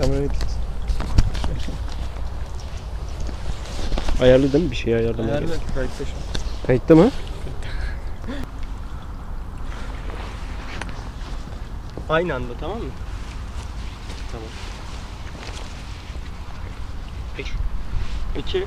Kamerayı tut. Ayarlı değil mi? Bir şey ayarlamak Ayarlı gerek. kayıtta şu an. Kayıtta mı? Aynı anda tamam mı? Tamam. 3 2 1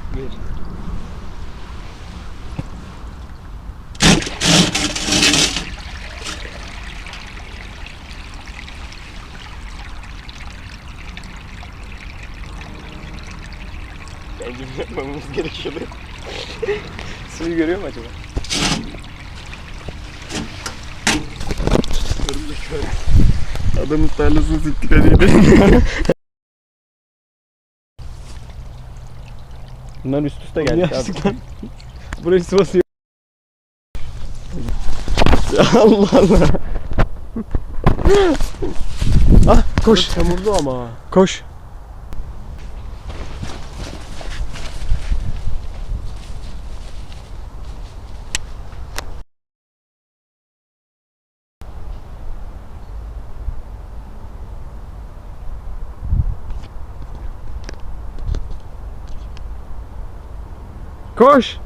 Bence yapmamamız gerekiyordu. Suyu görüyor mu acaba? Örümcek var. Adamın tarlasını siktik hadi. Bunlar üst üste geldi abi. Burayı basıyor. Allah Allah. ah koş. Çamurlu ama. Koş. Koş.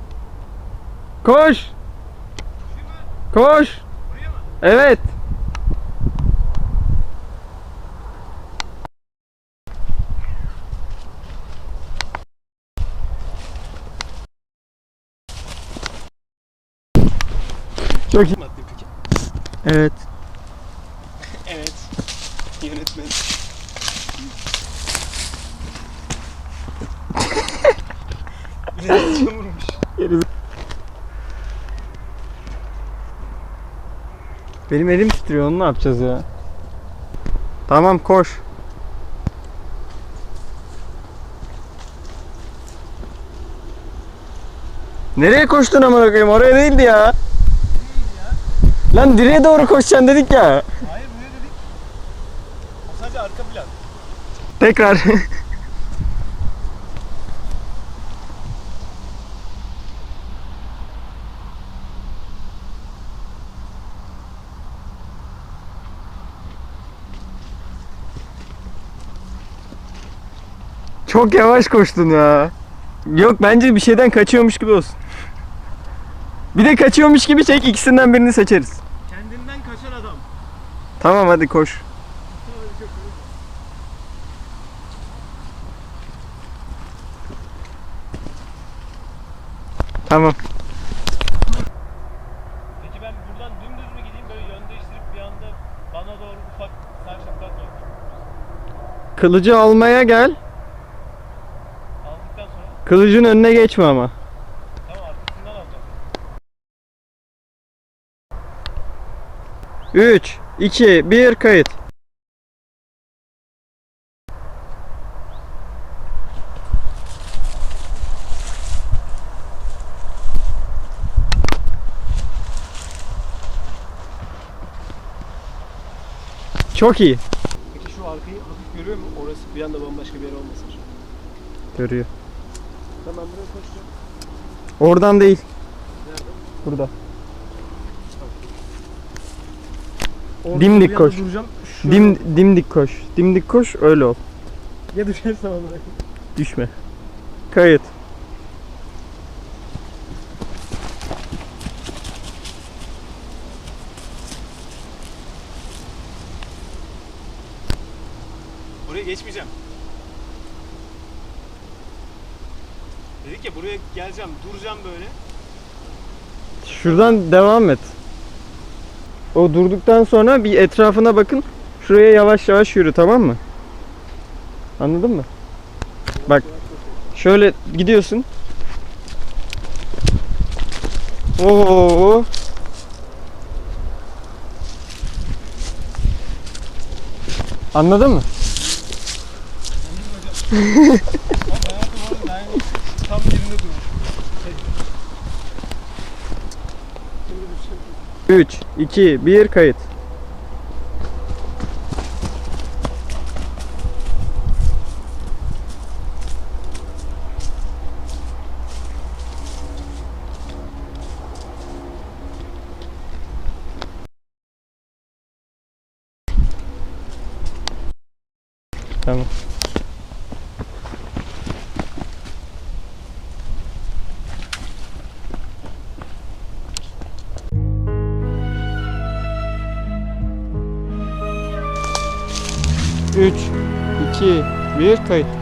Koş. Koş. Evet. Çok iyi. Evet. Benim elim titriyor onu ne yapacağız ya? Tamam koş. Nereye koştun amına koyayım? Oraya değildi ya. Lan direğe doğru koşacaksın dedik ya. Hayır buraya dedik. O sadece arka plan. Tekrar. Çok yavaş koştun ya. Yok bence bir şeyden kaçıyormuş gibi olsun. Bir de kaçıyormuş gibi çek ikisinden birini seçeriz. Kendinden kaçan adam. Tamam hadi koş. Tamam. Peki ben buradan dümdüz mü gideyim böyle yön değiştirip bir anda bana doğru ufak şapkat mı? Kılıcı almaya gel. Kılıcın önüne geçme ama. tamam arkasından alacağım. 3, 2, 1 kayıt. Çok iyi. Peki şu arkayı hafif görüyor mu? Orası bir anda bambaşka bir yer olmasın. Görüyor. Tamam buraya koşacağım. Oradan değil. Nerede? Burada. Orada Dimdik bir koş. Duracağım. Şöyle- Dim, dimdik koş. Dimdik koş öyle ol. Ya düşersem amına koyayım. Düşme. Kayıt. Buraya geçmeyeceğim. Dedik ya buraya geleceğim, duracağım böyle. Şuradan devam et. O durduktan sonra bir etrafına bakın. Şuraya yavaş yavaş yürü tamam mı? Anladın mı? Bak şöyle gidiyorsun. Oo. Anladın mı? Ama hayatım orada yani tam yerinde durmuş. 3, 2, 1 kayıt. Tamam. 3, 2, 1 kayıt.